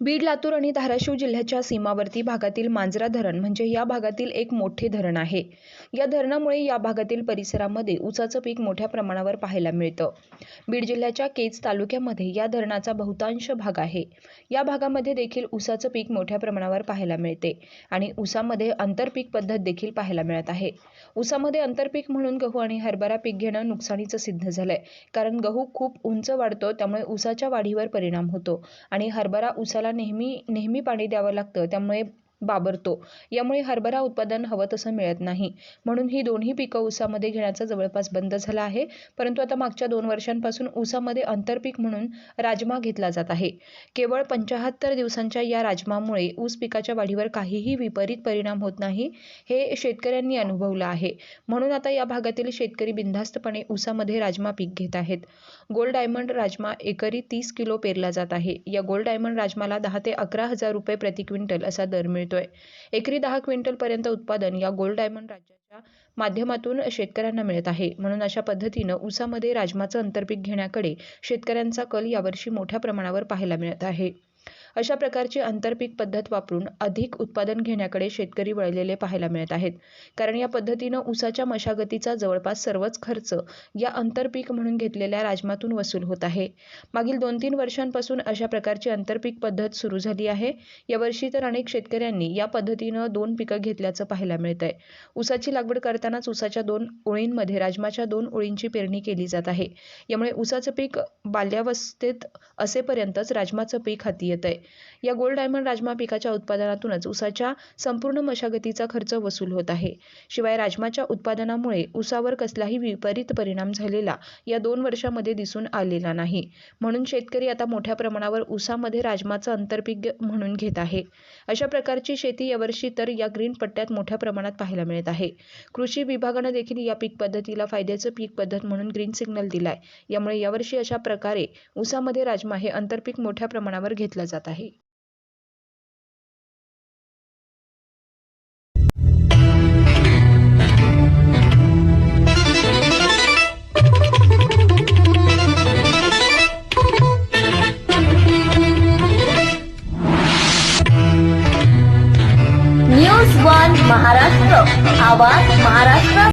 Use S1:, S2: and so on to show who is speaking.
S1: बीड लातूर आणि धाराशिव जिल्ह्याच्या सीमावर्ती भागातील मांजरा धरण म्हणजे या भागातील एक मोठे धरण आहे. या धरणामुळे या भागातील परिसरामध्ये ऊसाचं पीक मोठ्या प्रमाणावर पाहायला मिळतं. बीड जिल्ह्याच्या केज तालुक्यामध्ये या धरणाचा बहुतांश भाग आहे. या भागामध्ये देखील ऊसाचं पीक मोठ्या प्रमाणावर पाहायला मिळते आणि ऊसामध्ये आंतरपीक पद्धत देखील पाहायला मिळत आहे. ऊसामध्ये आंतरपीक म्हणून गहू आणि हरभरा पीक घेणं नुकसानीचं सिद्ध झालंय. कारण गहू खूप उंच वाढतो त्यामुळे ऊसाच्या वाढीवर परिणाम होतो आणि हरभरा ऊसाला नेहमी नेहमी पाणी द्यावं लागतं. त्यामुळे बाबरतो. यामुळे हरभरा उत्पादन हवं तसं मिळत नाही. म्हणून ही दोन्ही पिकं ऊसामध्ये घेण्याचं जवळपास बंद झालं आहे. परंतु आता मागच्या दोन वर्षांपासून ऊसामध्ये आंतरपीक म्हणून राजमा घेतला जात आहे. केवळ पंचाहत्तर दिवसांच्या या राजमामुळे ऊस पिकाच्या वाढीवर काहीही विपरीत परिणाम होत नाही हे शेतकऱ्यांनी अनुभवलं आहे. म्हणून आता या भागातील शेतकरी बिनधास्तपणे ऊसामध्ये राजमा पीक घेत आहेत. गोल्ड डायमंड राजमा एकरी तीस किलो पेरला जात आहे. या गोल्ड डायमंड राजमाला दहा ते अकरा हजार रुपये प्रति क्विंटल असा दर मिळतो. मिळतोय. एकरी दहा क्विंटलपर्यंत उत्पादन या गोल्ड डायमंड राज्याच्या माध्यमातून शेतकऱ्यांना मिळत आहे. म्हणून अशा पद्धतीनं ऊसामध्ये राजमाचं आंतरपीक घेण्याकडे शेतकऱ्यांचा कल यावर्षी मोठ्या प्रमाणावर पाहायला मिळत आहे. अशा प्रकारची आंतरपीक पद्धत वापरून अधिक उत्पादन घेण्याकडे शेतकरी वळलेले पाहायला मिळत आहेत. कारण या पद्धतीनं ऊसाच्या मशागतीचा जवळपास सर्वच खर्च या आंतरपीक म्हणून घेतलेल्या राजमातून वसूल होत आहे. मागील दोन तीन वर्षांपासून अशा प्रकारची आंतरपीक पद्धत सुरू झाली आहे. यावर्षी तर अनेक शेतकऱ्यांनी या पद्धतीनं दोन पिकं घेतल्याचं पाहायला मिळत आहे. ऊसाची लागवड करतानाच ऊसाच्या दोन ओळींमध्ये राजमाच्या दोन ओळींची पेरणी केली जात आहे. यामुळे ऊसाचं पीक बाल्यावस्थेत असेपर्यंतच राजमाचं पीक हाती येत आहे या गोल्ड डायमंड राजमा पिकाच्या उत्पादनातूनच ऊसाच्या संपूर्ण मशागतीचा खर्च वसूल होत आहे. शिवाय राजमाच्या उत्पादनामुळे ऊसावर कसलाही विपरीत परिणाम झालेला या दोन वर्षामध्ये दिसून आलेला नाही. म्हणून शेतकरी आता मोठ्या प्रमाणावर ऊसामध्ये राजमाचं आंतरपीक म्हणून घेत आहे. अशा प्रकारची शेती यावर्षी तर या ग्रीन पट्ट्यात मोठ्या प्रमाणात पाहायला मिळत आहे. कृषी विभागानं देखील या पीक पद्धतीला फायद्याचं पीक पद्धत म्हणून ग्रीन सिग्नल दिलाय. यामुळे यावर्षी अशा प्रकारे ऊसामध्ये राजमा हे आंतरपीक मोठ्या प्रमाणावर घेतलं जात आहे. आहे. न्यूज वन महाराष्ट्र आवाज महाराष्ट्र.